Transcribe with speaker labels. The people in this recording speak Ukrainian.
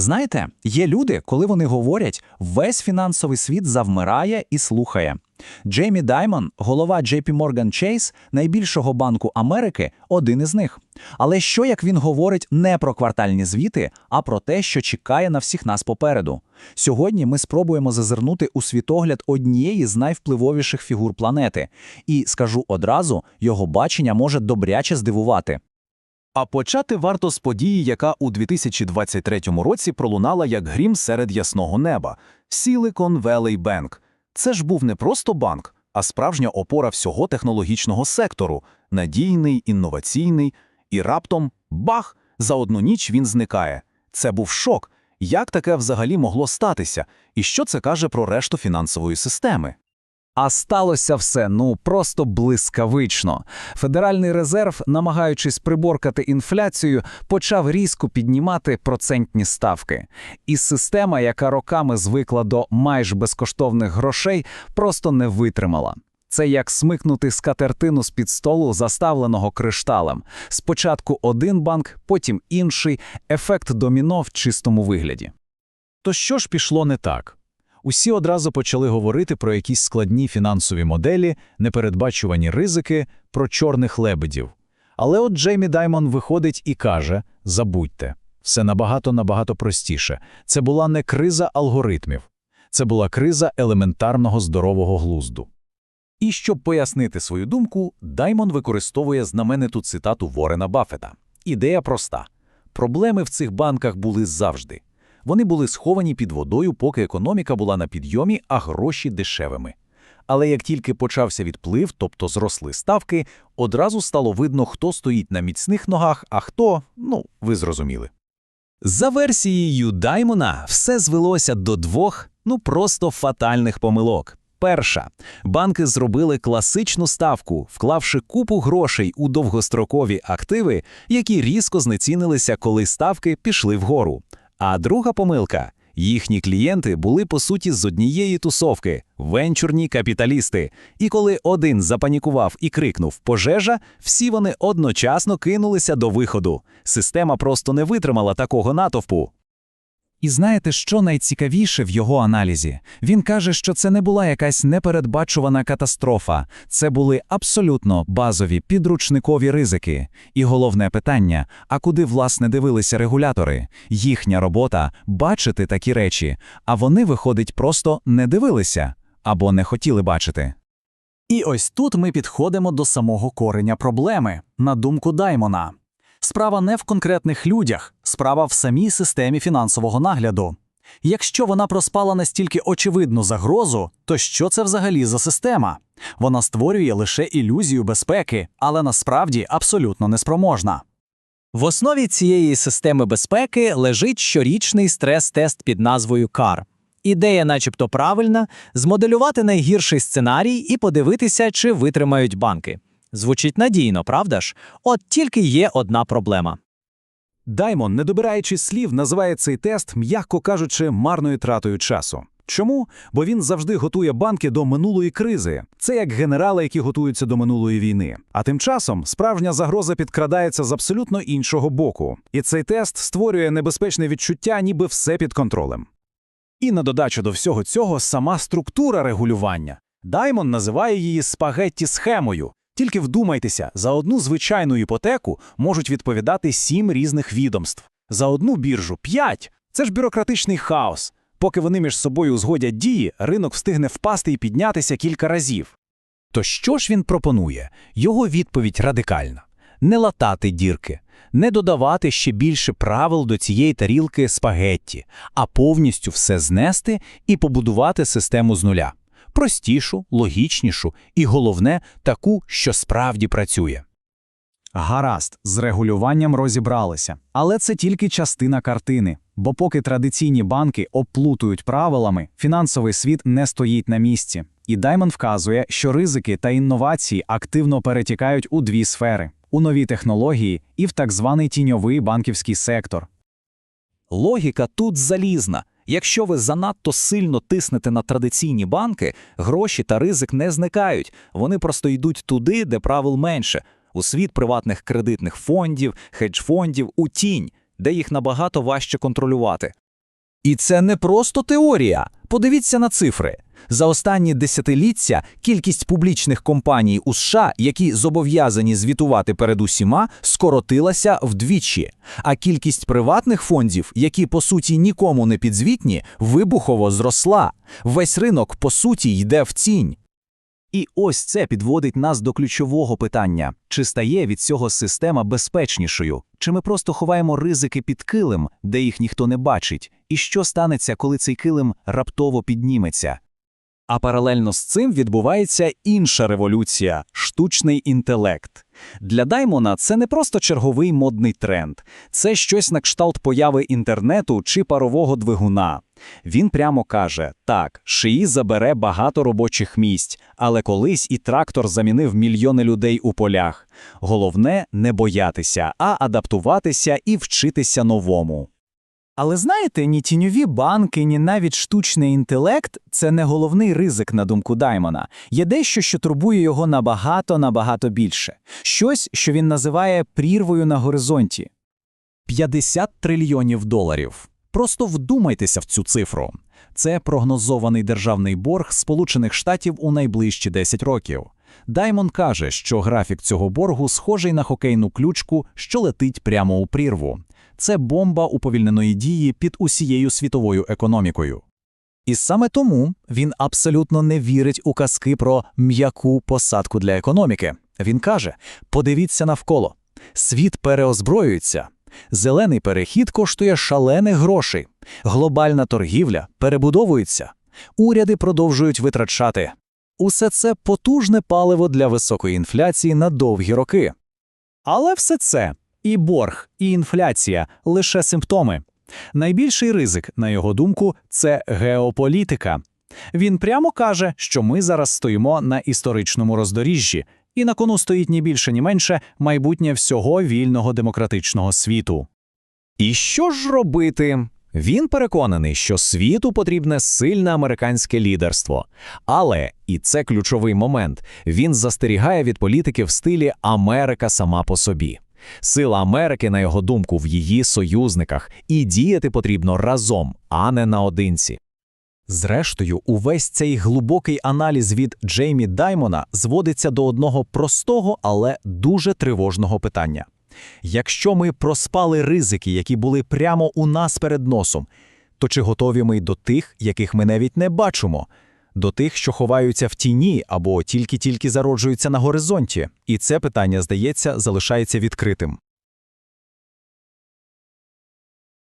Speaker 1: Знаєте, є люди, коли вони говорять, весь фінансовий світ завмирає і слухає. Джеймі Даймон, голова JP Morgan Chase, найбільшого банку Америки, один із них. Але що як він говорить не про квартальні звіти, а про те, що чекає на всіх нас попереду? Сьогодні ми спробуємо зазирнути у світогляд однієї з найвпливовіших фігур планети. І скажу одразу, його бачення може добряче здивувати.
Speaker 2: А почати варто з події, яка у 2023 році пролунала як грім серед ясного неба – Silicon Valley Bank. Це ж був не просто банк, а справжня опора всього технологічного сектору – надійний, інноваційний. І раптом – бах! За одну ніч він зникає. Це був шок. Як таке взагалі могло статися? І що це каже про решту фінансової системи?
Speaker 1: А сталося все ну просто блискавично. Федеральний резерв, намагаючись приборкати інфляцію, почав різко піднімати процентні ставки. І система, яка роками звикла до майже безкоштовних грошей, просто не витримала. Це як смикнути скатертину з-під столу, заставленого кришталем. Спочатку один банк, потім інший, ефект доміно в чистому вигляді.
Speaker 2: То що ж пішло не так? Усі одразу почали говорити про якісь складні фінансові моделі, непередбачувані ризики, про чорних лебедів. Але от Джеймі Даймон виходить і каже: забудьте, все набагато-набагато простіше. Це була не криза алгоритмів, це була криза елементарного здорового глузду. І щоб пояснити свою думку, Даймон використовує знамениту цитату Ворена Баффета. Ідея проста. Проблеми в цих банках були завжди. Вони були сховані під водою, поки економіка була на підйомі, а гроші дешевими. Але як тільки почався відплив, тобто зросли ставки, одразу стало видно, хто стоїть на міцних ногах, а хто, ну, ви зрозуміли.
Speaker 3: За версією Даймона, все звелося до двох, ну просто фатальних помилок. Перша банки зробили класичну ставку, вклавши купу грошей у довгострокові активи, які різко знецінилися, коли ставки пішли вгору. А друга помилка їхні клієнти були по суті з однієї тусовки венчурні капіталісти. І коли один запанікував і крикнув пожежа, всі вони одночасно кинулися до виходу. Система просто не витримала такого натовпу.
Speaker 1: І знаєте, що найцікавіше в його аналізі? Він каже, що це не була якась непередбачувана катастрофа, це були абсолютно базові підручникові ризики. І головне питання: а куди власне дивилися регулятори? Їхня робота бачити такі речі, а вони, виходить, просто не дивилися або не хотіли бачити.
Speaker 4: І ось тут ми підходимо до самого кореня проблеми, на думку Даймона. Справа не в конкретних людях, справа в самій системі фінансового нагляду. Якщо вона проспала настільки очевидну загрозу, то що це взагалі за система? Вона створює лише ілюзію безпеки, але насправді абсолютно неспроможна.
Speaker 5: В основі цієї системи безпеки лежить щорічний стрес-тест під назвою CAR. Ідея, начебто, правильна, змоделювати найгірший сценарій і подивитися, чи витримають банки. Звучить надійно, правда ж? От тільки є одна проблема.
Speaker 2: Даймон, не добираючи слів, називає цей тест, м'яко кажучи, марною тратою часу. Чому? Бо він завжди готує банки до минулої кризи. Це як генерали, які готуються до минулої війни. А тим часом справжня загроза підкрадається з абсолютно іншого боку. І цей тест створює небезпечне відчуття, ніби все під контролем. І на додачу до всього цього сама структура регулювання. Даймон називає її спагетті схемою. Тільки вдумайтеся, за одну звичайну іпотеку можуть відповідати сім різних відомств, за одну біржу п'ять. Це ж бюрократичний хаос. Поки вони між собою узгодять дії, ринок встигне впасти і піднятися кілька разів.
Speaker 3: То що ж він пропонує? Його відповідь радикальна: не латати дірки, не додавати ще більше правил до цієї тарілки спагетті, а повністю все знести і побудувати систему з нуля простішу, логічнішу і, головне, таку, що справді працює.
Speaker 4: Гаразд, з регулюванням розібралися. Але це тільки частина картини. Бо поки традиційні банки оплутують правилами, фінансовий світ не стоїть на місці. І Даймон вказує, що ризики та інновації активно перетікають у дві сфери: у нові технології і в так званий тіньовий банківський сектор.
Speaker 1: Логіка тут залізна. Якщо ви занадто сильно тиснете на традиційні банки, гроші та ризик не зникають, вони просто йдуть туди, де правил менше, у світ приватних кредитних фондів, хедж-фондів, у тінь, де їх набагато важче контролювати.
Speaker 3: І це не просто теорія. Подивіться на цифри. За останні десятиліття кількість публічних компаній у США, які зобов'язані звітувати перед усіма, скоротилася вдвічі, а кількість приватних фондів, які по суті нікому не підзвітні, вибухово зросла. Весь ринок по суті йде в тінь.
Speaker 2: І ось це підводить нас до ключового питання: чи стає від цього система безпечнішою, чи ми просто ховаємо ризики під килим, де їх ніхто не бачить, і що станеться, коли цей килим раптово підніметься?
Speaker 4: А паралельно з цим відбувається інша революція штучний інтелект. Для Даймона це не просто черговий модний тренд, це щось на кшталт появи інтернету чи парового двигуна. Він прямо каже: так, шиї забере багато робочих місць, але колись і трактор замінив мільйони людей у полях. Головне не боятися, а адаптуватися і вчитися новому. Але знаєте, ні тіньові банки, ні навіть штучний інтелект це не головний ризик, на думку Даймона. Є дещо, що турбує його набагато набагато більше. Щось, що він називає прірвою на горизонті. 50 трильйонів доларів. Просто вдумайтеся в цю цифру. Це прогнозований державний борг Сполучених Штатів у найближчі 10 років. Даймон каже, що графік цього боргу схожий на хокейну ключку, що летить прямо у прірву. Це бомба уповільненої дії під усією світовою економікою. І саме тому він абсолютно не вірить у казки про м'яку посадку для економіки. Він каже: подивіться навколо. Світ переозброюється. Зелений перехід коштує шалених грошей. Глобальна торгівля перебудовується. Уряди продовжують витрачати. Усе це потужне паливо для високої інфляції на довгі роки. Але все це і борг, і інфляція лише симптоми. Найбільший ризик, на його думку, це геополітика. Він прямо каже, що ми зараз стоїмо на історичному роздоріжжі, і на кону стоїть ні більше, ні менше майбутнє всього вільного демократичного світу.
Speaker 3: І що ж робити? Він переконаний, що світу потрібне сильне американське лідерство. Але, і це ключовий момент, він застерігає від політики в стилі Америка сама по собі. Сила Америки, на його думку, в її союзниках, і діяти потрібно разом, а не наодинці.
Speaker 4: Зрештою, увесь цей глибокий аналіз від Джеймі Даймона зводиться до одного простого, але дуже тривожного питання. Якщо ми проспали ризики, які були прямо у нас перед носом, то чи готові ми до тих, яких ми навіть не бачимо, до тих, що ховаються в тіні або тільки-тільки зароджуються на горизонті? І це питання, здається, залишається відкритим.